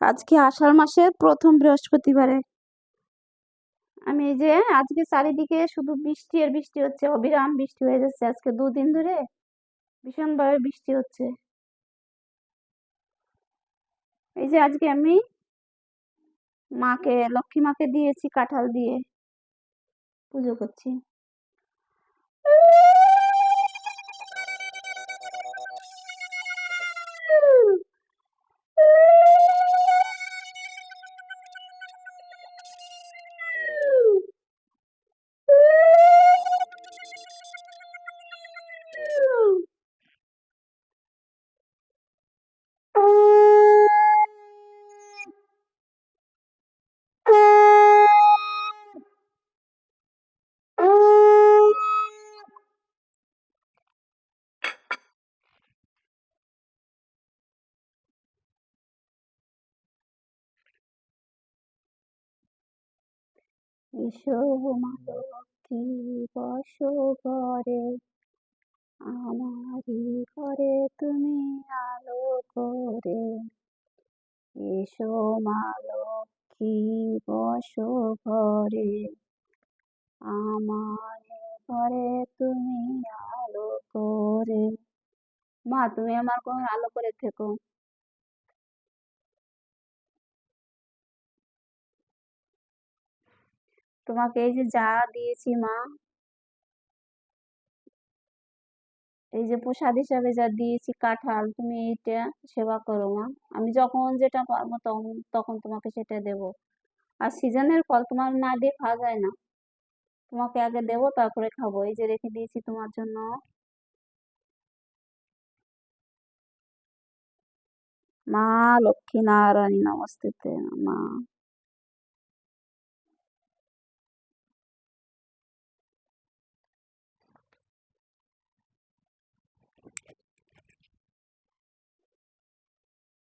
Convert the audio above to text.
আজকে আষাঢ় মাসের প্রথম বৃহস্পতিবারে। আমি এই যে আজকে চারিদিকে শুধু বৃষ্টি আর বৃষ্টি হচ্ছে, অবিরাম বৃষ্টি হয়ে যাচ্ছে আজকে দুদিন ধরে। ভীষণভাবে বৃষ্টি হচ্ছে। এই যে আজকে আমি মাকে, লক্ষ্মী মাকে দিয়েছি কাঁঠাল দিয়ে। পুজো করছি। এসো মা লক্ষ্মী বসো ঘরে। আমারই ঘরে তুমি আলো করে। এসো মা লক্ষ্মী বসো ঘরে। আমার ঘরে তুমি আলো করে। মা, তুমি আমার ঘর আলো করে থেকো। তোমাকে এই যে যা দিয়েছি মা, এই যে প্রসাদ হিসাবে যা দিয়েছি, কাঁঠাল, তুমি এইটা সেবা করো মা। আমি যখন যেটা পারব তখন তখন তোমাকে সেটা দেব। আর সিজনের ফল তোমার না দিয়ে খাওয়া যায় না। তোমাকে আগে দেবো, তারপরে খাব। এই যে রেখে দিয়েছি তোমার জন্য। মা লক্ষ্মী নারায়ণী নমস্তে মা।